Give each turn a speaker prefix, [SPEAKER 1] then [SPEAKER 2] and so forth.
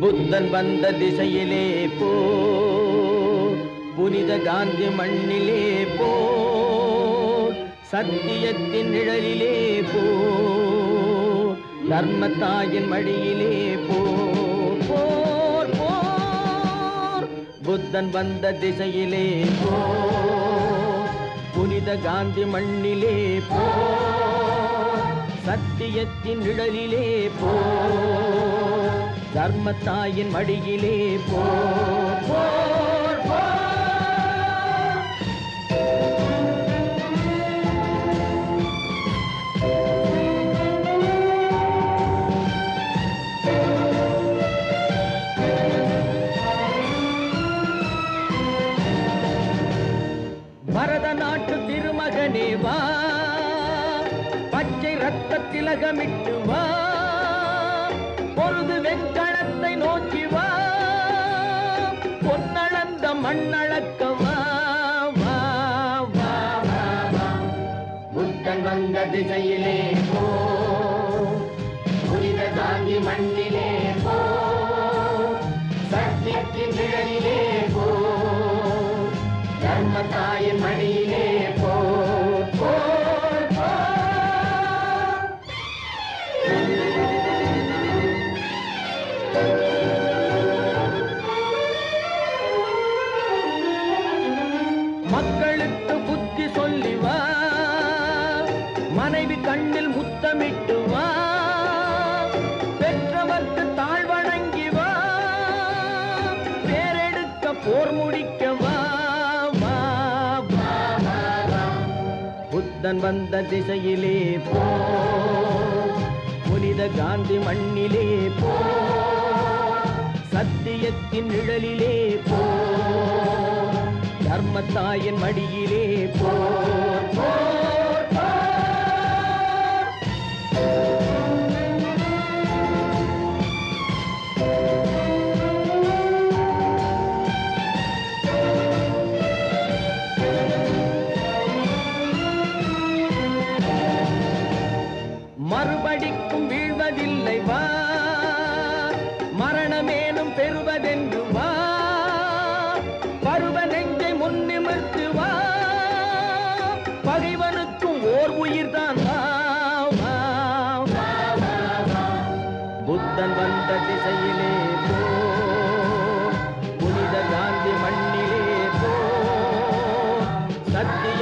[SPEAKER 1] புத்தன் வந்த திசையிலே போ. புனித காந்தி மண்ணிலே போ. சத்தியத்தின் நிழலிலே போ. தர்மத்தாயின் மடியிலே போ. போர் போர். புத்தன் வந்த திசையிலே போ. புனித காந்தி மண்ணிலே போ. சத்தியத்தின் நிழலிலே போ. தர்மத்தாயின் மடியிலே போ. போர், போர். பரத நாட்டு திருமகனே வா. பச்சை ரத்த திலகமிட்டு வா. பொருது வெண்கணத்தை நோக்கி வா. பொன்னளந்த மண்ணளக்க வா புத்தன் வந்த திசையிலே போ. புனித காந்தி மண்ணிலே போ. சத்தியத்தின் நிழலிலே போ. தர்ம தாயின் மணியிலே கண்ணில் முத்தமிட்டு வா. பெற்றவர்க்கு தாழ் வணங்கி வா. பேரெடுக்க போர் முடிக்க வா. புத்தன் வந்த திசையிலே போ. புனித காந்தி மண்ணிலே போ. சத்தியத்தின் நிழலிலே போ. தர்மத்தாயின் மடியிலே போ. பெறுவதில்லை வா. மரணமேனும் பெறுவதென்று வா. பருவ நெஞ்சை முன்னிமிர்த்து வா. பகைவனுக்கும் ஓர் உயிர்தான் புத்தன் வந்த திசையிலே புனித காந்தி மண்ணிலே போ. சத்திய